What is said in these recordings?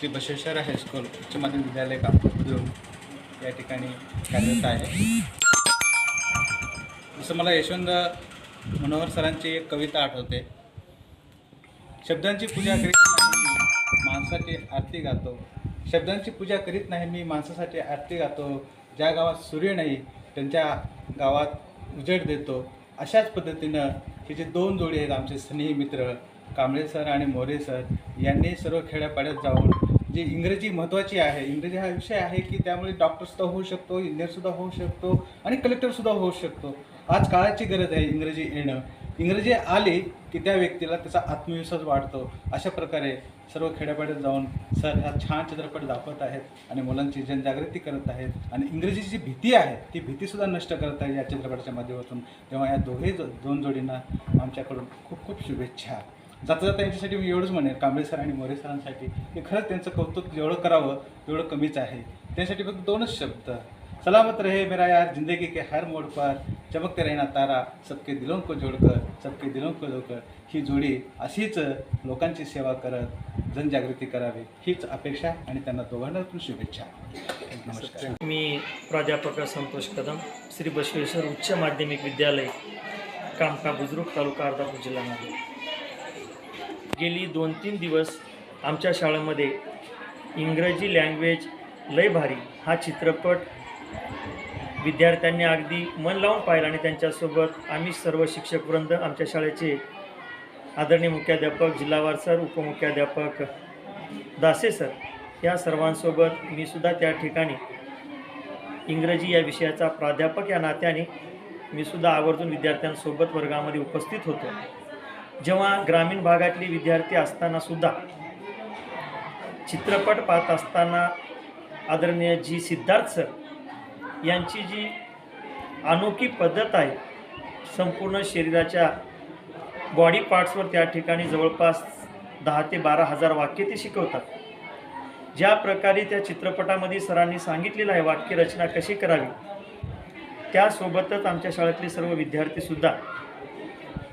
Shri Basheshwar high school उच्च माध्यमिक विद्यालय कापूर या ठिकाणी कार्यरत आहे. जसं मला यशवंत मनोहर सरांची एक कविता आठवते. शब्दांची पूजा करीत नाही मी माणसाची आरती गातो. शब्दांची पूजा करीत नाही मी माणसासाठी आरती गातो. ज्या गावात सूर्य नाही त्यांच्या गावात उजेड देतो. अशाच पद्धतीनं हे जे दोन जोडी आहेत आमचे स्नेही मित्र कांबळे सर आणि मोरे सर यांनी सर्व खेड्यापाड्यात जाऊन जी इंग्रजी महत्त्वाची आहे इंग्रजी हा विषय आहे की त्यामुळे डॉक्टरसुद्धा होऊ शकतो इंजिनियरसुद्धा होऊ शकतो आणि कलेक्टरसुद्धा होऊ शकतो. आज काळाची गरज आहे इंग्रजी येणं. इंग्रजी आले की त्या व्यक्तीला त्याचा आत्मविश्वास वाढतो. अशा प्रकारे सर्व खेड्यापाड्यात जाऊन सर हा छान चित्रपट दाखवत आहेत आणि मुलांची जनजागृती करत आहेत आणि इंग्रजीची जी भीती आहे ती भीतीसुद्धा नष्ट करत आहे या चित्रपटाच्या माध्यमातून. तेव्हा या दोघे जो दोन जोडींना आमच्याकडून खूप खूप शुभेच्छा. जाता जाता यांच्यासाठी मी एवढंच म्हणेन कांबळे सर आणि मोरे सरांसाठी की खरंच त्यांचं कौतुक जेवढं करावं तेवढं कमीच आहे. त्यांच्यासाठी फक्त दोनच शब्द. सलामत रहे मेरा यार जिंदगी के हर मोड पर. चमकते रहना तारा सबके दिलों को जोडकर सबके दिलों को जोडकर. ही जोडी अशीच लोकांची सेवा करत जनजागृती करावी. हीच अपेक्षा आणि त्यांना दोघांना पण शुभेच्छा. नमस्कार. मी प्राध्यापक संतोष कदम श्री बसवेश्वर उच्च माध्यमिक विद्यालय कामका बुजुर्ग तालुका अर्धापूर जिल्ह्यामध्ये. गेली दोन तीन दिवस आमच्या शाळेमध्ये इंग्रजी लँग्वेज लय भारी. हा चित्रपट विद्यार्थ्यांनी अगदी मन लावून पाहिला आणि त्यांच्यासोबत आम्ही सर्व शिक्षकवृंद आमच्या शाळेचे आदरणीय मुख्याध्यापक जिल्हावार सर उपमुख्याध्यापक दासे सर या सर्वांसोबत मी सुद्धा त्या ठिकाणी इंग्रजी या विषयाचा प्राध्यापक या नात्याने मी सुद्धा आवर्जून विद्यार्थ्यांसोबत वर्गामध्ये उपस्थित होतो. जेव्हा ग्रामीण भागातले विद्यार्थी असताना सुद्धा चित्रपट पाहत असताना आदरणीय जी सिद्धार्थ सर यांची जी अनोखी पद्धत आहे संपूर्ण शरीराच्या बॉडी पार्ट्सवर त्या ठिकाणी जवळपास दहा ते बारा हजार वाक्य ते शिकवतात. ज्या प्रकारे त्या चित्रपटामध्ये सरांनी सांगितलेलं आहे वाक्यरचना कशी करावी त्यासोबतच आमच्या शाळेतले सर्व विद्यार्थीसुद्धा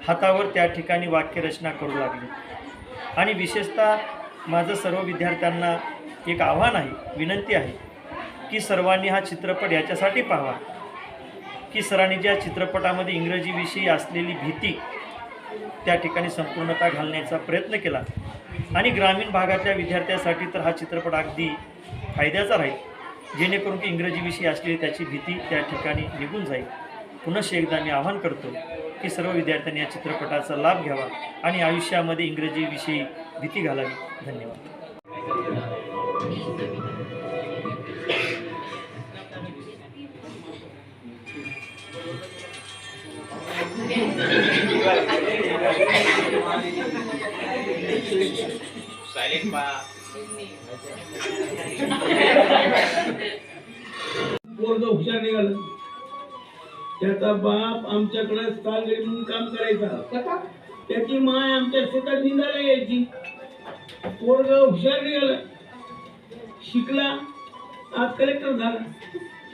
हातावर त्या ठिकाणी वाक्यरचना करू लागली. आणि विशेषतः माझं सर्व विद्यार्थ्यांना एक आव्हान आहे विनंती आहे की सर्वांनी हा चित्रपट याच्यासाठी पाहावा. की सरांनी ज्या चित्रपटामध्ये इंग्रजीविषयी असलेली भीती त्या ठिकाणी संपूर्णता घालण्याचा प्रयत्न केला. आणि ग्रामीण भागातल्या विद्यार्थ्यासाठी तर हा चित्रपट अगदी फायद्याचा राहील जेणेकरून की इंग्रजीविषयी असलेली त्याची भीती त्या ठिकाणी निघून जाईल. पुनश्च एकदा मी आवाहन करतो की सर्व विद्यार्थ्यांनी या चित्रपटाचा लाभ घ्यावा आणि आयुष्यामध्ये इंग्रजीविषयी भीती घालावी. धन्यवाद. हुशार निघालं. त्याचा बाप आमच्याकडे सालगडी म्हणून काम करायचा. त्याची माय आमच्या शेतात निंदायला यायची. पोरग हुशार निघाला. शिकला. आज कलेक्टर झाला.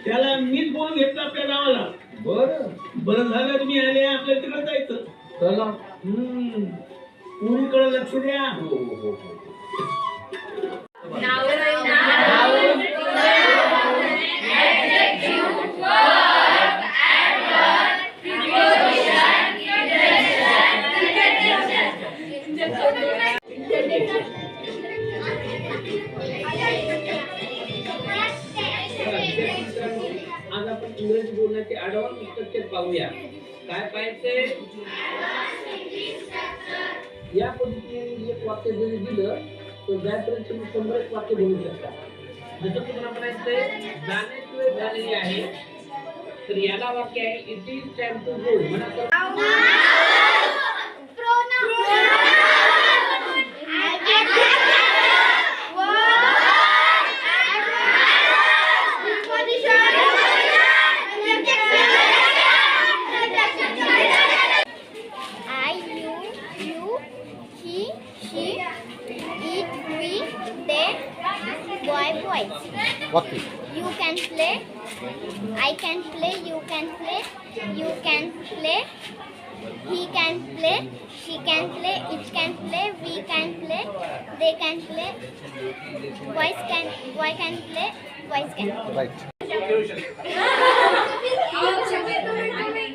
त्याला मीच बोलून घेतलं आपल्या गावाला. बर. बरं झालं तुम्ही आले आपल्या तिकडे जायचं. चला. हम्म. पुरीकडे लक्ष द्या. आज पाहूया. काय पाहिजे या पद्धतीने एक वाक्य जरी दिलं तर व्याकरण तुम्ही शंभर एक वाक्य बोलू शकता जसं म्हणजे तुम्हाला म्हणायचंय जाण्याशिवाय झालेली आहे तर याला वाक्य आहे it is time to go म्हणा boys. You can play, I can play, you can play, you can play, he can play, she can play, it can play, we can play, they can play, boys can, boy can play, boys can play. Right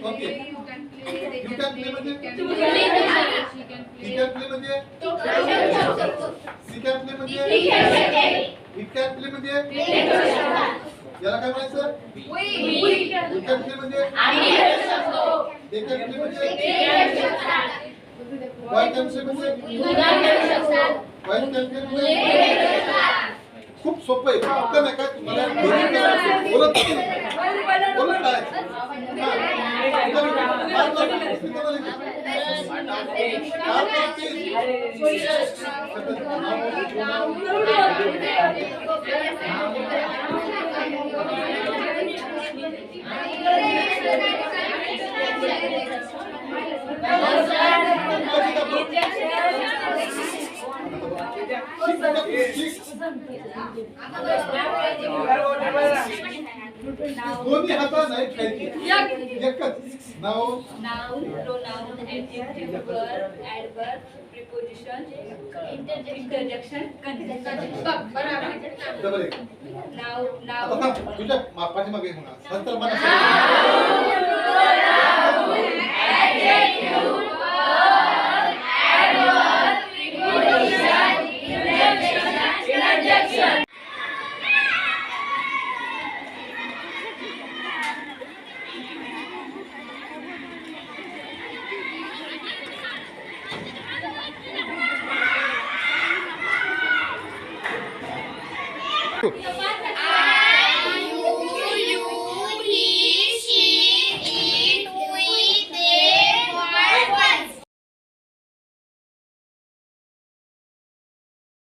okay you can play म्हणजे he can play म्हणजे C can play म्हणजे play म्हणजे याला काय म्हणायचं? म्हणजे खूप सोपं आहे. फक्त नाही काय तुम्हाला. बोलत. बोलत काय दोन्ही हाता नाही खायची एकच नाव Noun, pronoun, adjective, verb, adverb, preposition, interjection, conjunction. Double एक Now, आता now, थांब, तुझ्या मा- पाठीमागे म्हणा नंतर मला सांग. やばい。